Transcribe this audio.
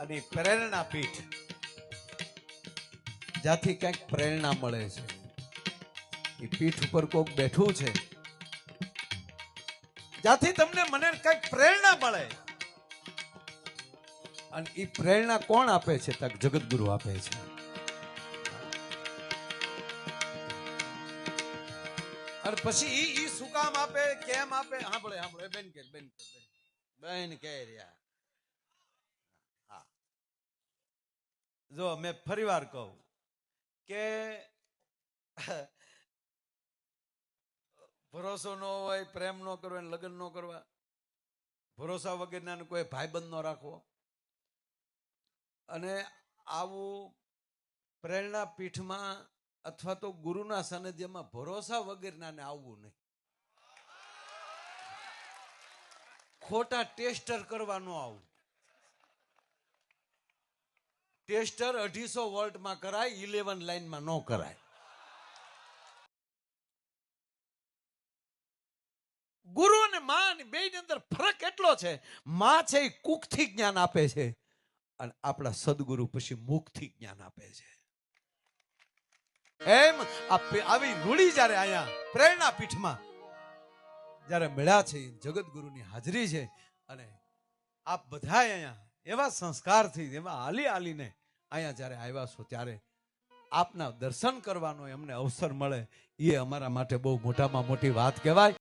અને પ્રેરણા પીઠ, જ્યાંથી કંઈક પ્રેરણા મળે છે. એ પીઠ ઉપર કોક બેઠું છે. જ્યાંથી તમને મને કંઈક પ્રેરણા મળે. અને એ પ્રેરણા કોણ આપે છે? તક જગતગુરુ આપે છે. અને પછી ઈ ઈ શું કામ આપે? કેમ આપે? સાંભળે સાંભળે. બેન કે બેન કે. બેન કે રહ્યા. જો મેં ફરીવાર કહું કે ભરોસો ન હોય, પ્રેમ ન કરવો એને લગ્ન ન કરવા, ભરોસા વગરના કોઈ ભાઈબંધ ન રાખવો. અને આવું પ્રેરણા પીઠમાં અથવા તો ગુરુના સાનિધ્યમાં ભરોસા વગરના આવવું નહીં. ખોટા ટેસ્ટર કરવા ન આવું. ટેસ્ટર અઢીસો વોલ્ટમાં કરાય, ઇલેવન લાઈનમાં ન કરાય. ગુરુ અને માં બે અંદર ફરક એટલો છે, માં છે એ કુખથી જ્ઞાન આપે છે અને આપણા સદગુરુ પછી મુખથી જ્ઞાન આપે છે. એમ આવી રૂડી જ્યારે અહીંયા પ્રેરણા પીઠમાં જ્યારે મળ્યા છે જગતગુરુની હાજરી છે અને આપ બધા અહીંયા એવા સંસ્કારથી, એવા હાલી હાલીને અહીંયા જ્યારે આવ્યા છો, ત્યારે આપના દર્શન કરવાનો એમને અવસર મળે, એ અમારા માટે બહુ મોટામાં મોટી વાત કહેવાય.